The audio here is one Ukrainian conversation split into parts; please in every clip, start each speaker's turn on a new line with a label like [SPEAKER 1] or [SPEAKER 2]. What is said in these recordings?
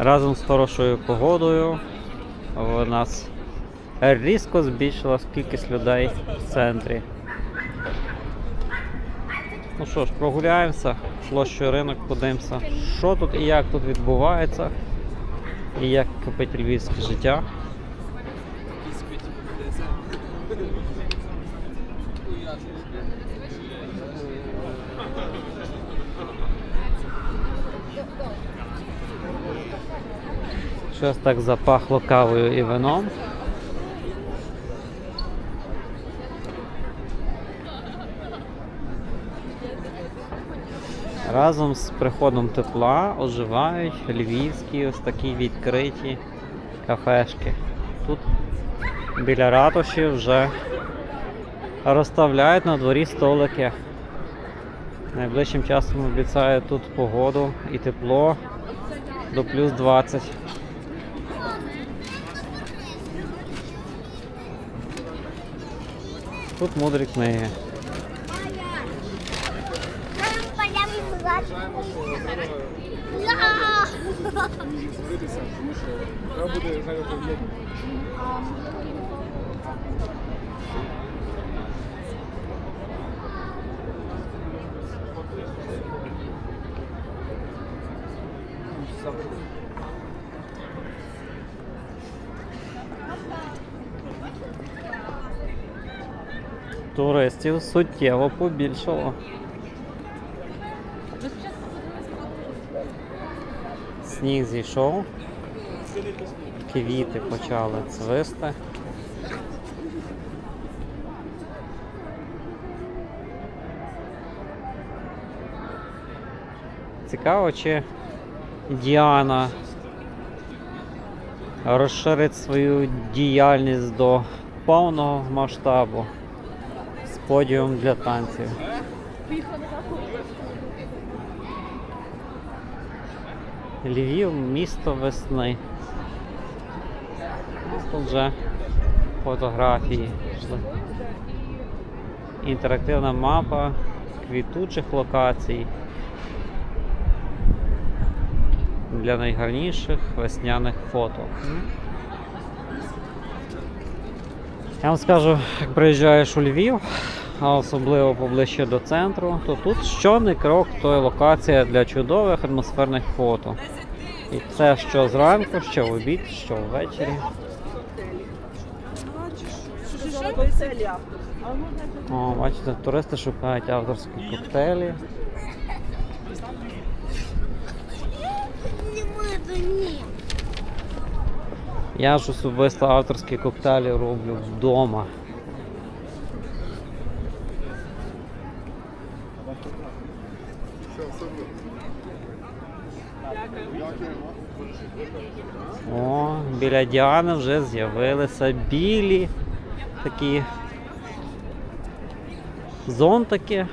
[SPEAKER 1] Разом з хорошою погодою у нас різко збільшилась кількість людей в центрі. Ну що ж, прогуляємося, площою ринок подивимося, що тут і як тут відбувається, і як кипить львівське життя. Щось так запахло кавою і вином. Разом з приходом тепла оживають львівські ось такі відкриті кафешки. Тут біля ратуші вже розставляють на дворі столики. Найближчим часом обіцяють тут погоду і тепло до плюс 20. Тут мудрі книги.
[SPEAKER 2] Дивитися, тому що треба буде зараз об'єднати.
[SPEAKER 1] Туристів суттєво побільшало. Сніг зійшов, квіти почали цвисти. Цікаво, чи Діана розширить свою діяльність до повного масштабу з подіумом для танців. Львів місто весни. Тут вже фотографії. Інтерактивна мапа квітучих локацій для найгарніших весняних фото. Я вам скажу, як приїжджаєш у Львів, а особливо поближче до центру, то тут щоний крок то є локація для чудових атмосферних фото. І це що зранку, що в обід, що ввечері. О, бачите, туристи шукають авторські коктейлі. Я ж особисто авторські коктейлі роблю вдома. О, біля Діани вже з'явилися білі такі зонтики.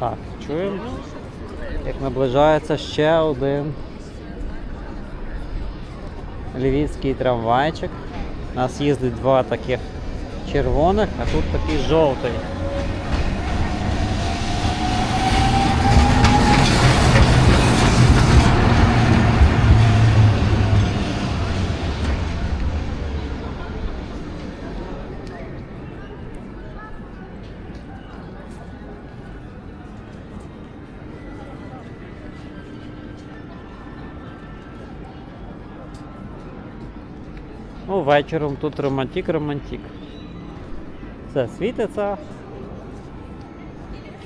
[SPEAKER 1] Так, чуємо, як наближається ще один львівський трамвайчик. У нас їздить два таких червоних, а тут такий жовтий. Ну, вечором тут романтик-романтик. Все світиться.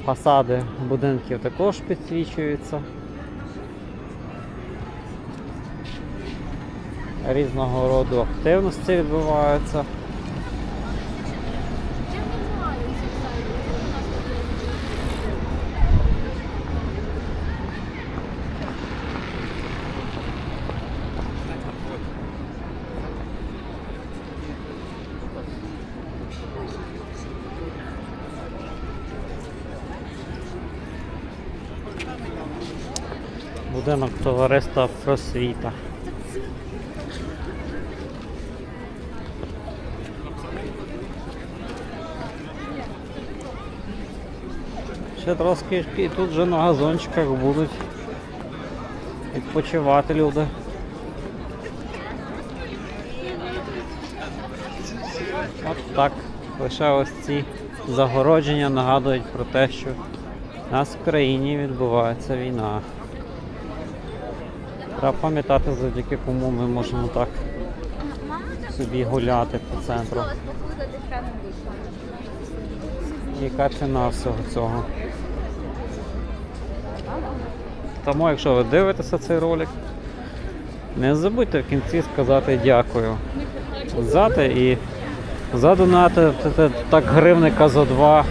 [SPEAKER 1] Фасади будинків також підсвічуються. Різного роду активності відбуваються. Будинок товариства просвіта. Ще трошки і тут вже на газончиках будуть відпочивати люди. От так. Лише ось ці загородження нагадують про те, що в нас в країні відбувається війна. Треба пам'ятати, завдяки кому ми можемо так собі гуляти по центру. Яка ціна всього цього? Тому, якщо ви дивитеся цей ролик, не забудьте в кінці сказати дякую. Взяти і задонатити так гривника за два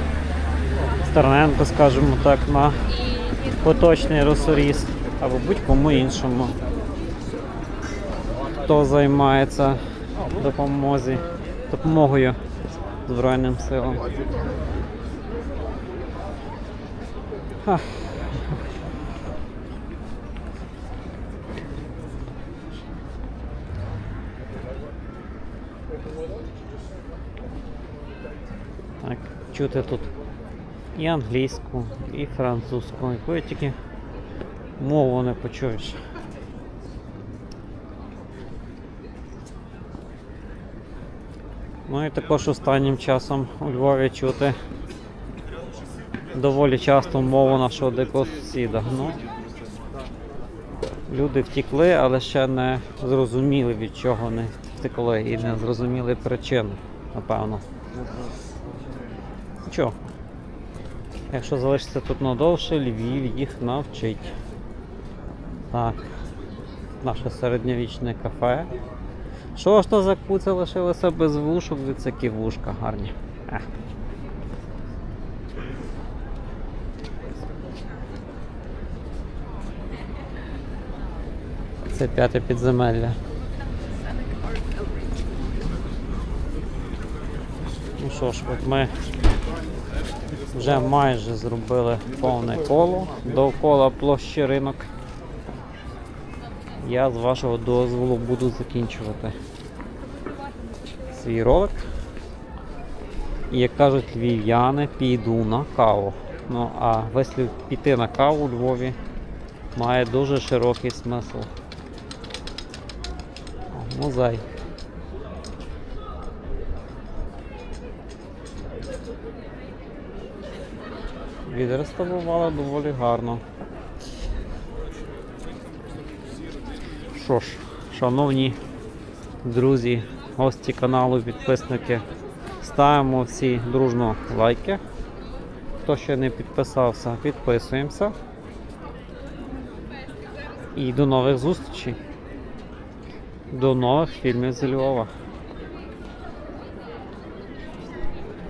[SPEAKER 1] Стерненко, скажімо так, на поточний росоріс або будь-кому іншому, хто займається допомозі, допомогою Збройним силам. Так, чути тут і англійську, і французьку, яку тільки мову не почуєш. Ну і також останнім часом у Львові чути доволі часто мову нашого дикого сусіда. Ну, люди втікли, але ще не зрозуміли від чого не втекли і не зрозуміли причин, напевно. Нічого. Якщо залишиться тут надовше, Львів їх навчить. Так. Наше середньовічне кафе. Що ж то за куця лишилося без вушок, дивіться, які вушка гарні. Ех. Це п'яте підземелля. Ну що ж, от ми вже майже зробили повне коло довкола площі ринок. Я з вашого дозволу буду закінчувати свій ролик. І як кажуть львів'яни, піду на каву. Ну а вислів піти на каву у Львові має дуже широкий смисл. Музей. Відреставрували доволі гарно. Що ж, шановні друзі, гості каналу, підписники, ставимо всі дружно лайки. Хто ще не підписався, підписуємося. І до нових зустрічей. До нових фільмів з Львова.